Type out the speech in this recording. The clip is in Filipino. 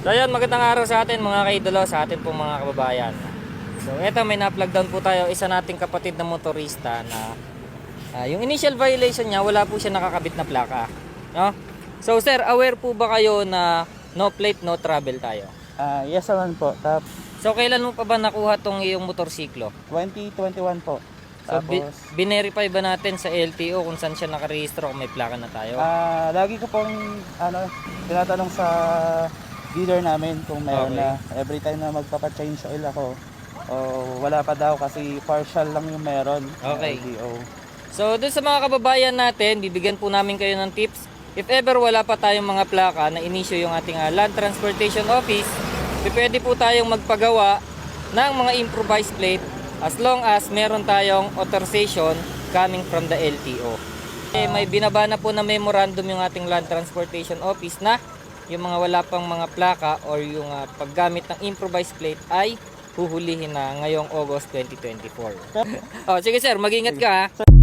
So ayun, magandang araw sa atin mga kaidolo, sa atin pong mga kababayan. So eto may na-plug down po tayo, isa nating kapatid na motorista na ah, yung initial violation niya, wala po siya nakakabit na plaka. No? So sir, aware po ba kayo na no plate, no travel tayo? Ah, yes naman po. Tap So kailan mo pa ba nakuha tong iyong motorsiklo? 2021 po. So bi- Tapos binerify ba natin sa LTO kung saan siya nakarehistro kung may plaka na tayo? ah lagi ko pong ano tinatanong sa dealer namin kung meron Okay. na every time na magpapa-change oil ako o wala pa daw kasi partial lang yung meron. Okay. LTO. So, dun sa mga kababayan natin, bibigyan po namin kayo ng tips. If ever wala pa tayong mga plaka na inisyo yung ating ah, Land Transportation Office, pwede po tayong magpagawa ng mga improvised plate as long as meron tayong authorization coming from the LTO. Eh, may binaba na po na memorandum yung ating Land Transportation Office na yung mga wala pang mga plaka or yung ah, paggamit ng improvised plate ay huhulihin na ngayong August 2024. oh, sige sir, mag-ingat ka ha.